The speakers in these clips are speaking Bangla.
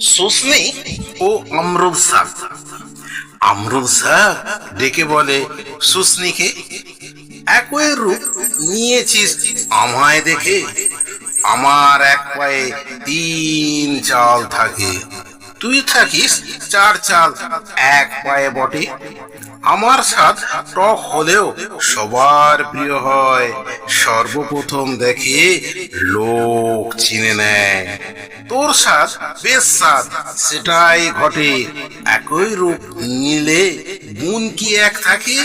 শুশনি ও অমরুদ শাক আমরুদ শাক ডেকে বলে শুশনিকে একই রূপ নিয়েছিস আমায় দেখে? আমার এক পায়ে তিন চাল থাকে। তুই থাকিস চার চাল, এক পায়ে বটে। আমার স্বাদ টক হলেও সবার প্রিয় হয়। সর্বপ্রথম দেখে লোক চিনে নেয়। তোর স্বাদ বেশ স্বাদ, সেটাই ঘটে। একই রূপ নিলে গুণ কি এক থাকে?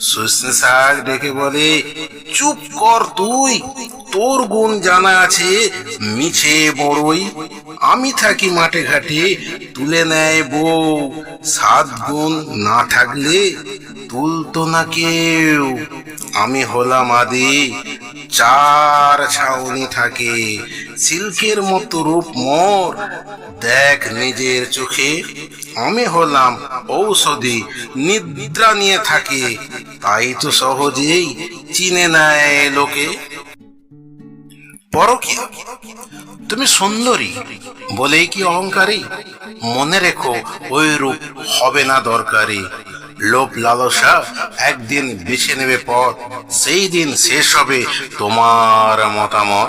সজনে শাক ডেকে বলে, চুপ কর তুই, তোর গুণ জানা আছে, মিছে বড়ই। আমি থাকি মাঠে ঘাটে, তুলে নেয় বউ। সাত গুণ না থাকলে তুলতো না কেউ। আমি হলাম আদি চার ছাউনি থাকে, সিল্কের মতো রূপ মোর। দেখ নিজের চোখে, আমি হলাম ঔষধি, নিদ্রা নিয়ে থাকে, তাই তো সহজেই চিনে নেয় লোকে। পরকীয়া, তুমি সুন্দরী, বলেই কি অহংকারী? মনে রেখো ওই রূপ হবে না দরকারি। লোভ লালসা একদিন বেছে নেবে পথ। সেই দিন শেষ হবে তোমার মতামত।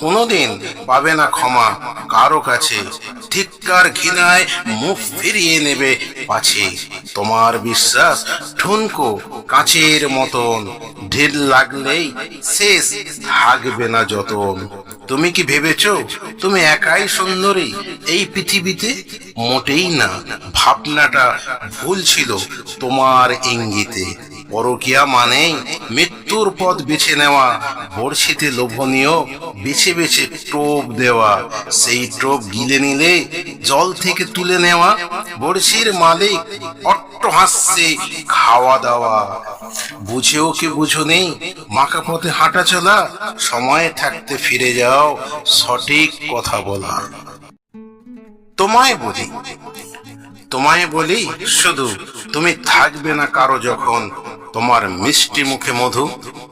কোনোদিন পাবে না ক্ষমা। কারও কাছে ধিক্কার ঘৃণায় মুখ ফিরিয়ে নেবে পাছে। তোমার বিশ্বাস ঠুনকো কাঁচের মতন। ঢিল লাগলেই শেষ থাকবে না যতন। তুমি কি ভেবেছ তুমি একাই সুন্দরী? এই পৃথিবীতে মোটেই না। ভাবনাটা ভুল ছিল তোমার ইঙ্গিতে। পরকিয়া মানেই মৃত্যুর পথ বেছে নেওয়া, বড়শিতে লোভনীয়, বেছে বেছে টোপ দেওয়া। সেই টোপ গিলে নিলে, জল থেকে তুলে নেওয়া, বড়শির মালিক অট্ট হাসছে খাওয়া দাওয়া। বুঝেও কি বুঝো নেই মাকা পথে হাঁটা চলা, সময় থাকতে ফিরে যাও, সঠিক কথা বলা। তোমায় বলি তোমায় বলি শুধু, তুমি থাকবে না কারও যখন তোমার মিষ্টি মুখে মধু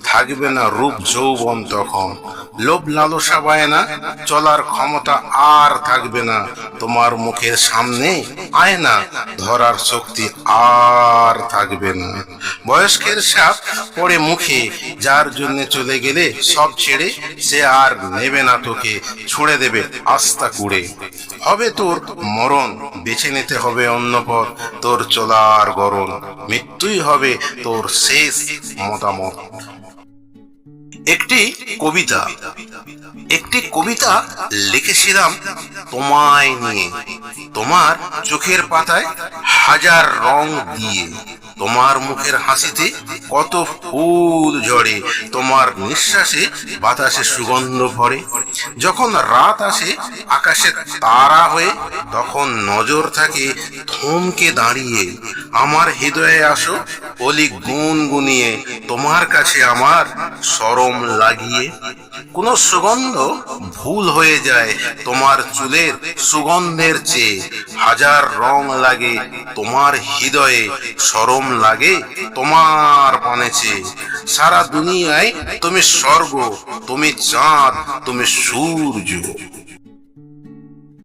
থাকবে না রূপ যৌবন তখন। লোভ লালসা বায়না চলার ক্ষমতা আর থাকবে না, তোমার মুখের সামনে আয়না, ধরার শক্তি আর থাকবে না। বয়স্কের সাপ পড়ে মুখে, যার জন্য চলে গেলে সব ছেড়ে সে আর নেবে না তোকে, ছুঁড়ে দেবে আস্তা কুড়ে। হবে তোর মরণ, বেছে নিতে হবে অন্য পথ, তোর চলার গরণ, মৃত্যুই হবে তোর শেষ মতামত। একটি কবিতা। একটি কবিতা লিখেছিলাম তোমায় নিয়ে। তোমার চোখের পাতায় হাজার রং দিয়ে। তোমার মুখের হাসিতে কত ফুল ঝরে। তোমার নিঃশ্বাসে বাতাসে সুগন্ধ ভরে। যখন রাত আসে, আকাশে তারা হয়ে তখন নজর থাকে থমকে দাঁড়িয়ে। আমার হৃদয়ে আসো অলি গুন গুনিয়ে, তোমার কাছে আমার সরম লাগিয়ে। কোন সুগন্ধ ভুল হয়ে যায় তোমার চুলের সুগন্ধের চেয়ে। হাজার রং লাগে তোমার হৃদয়ে, সরম লাগে তোমার পানে চেয়ে। সারা দুনিয়ায় তুমি স্বর্গ, তুমি চাঁদ, তুমি সূর্য।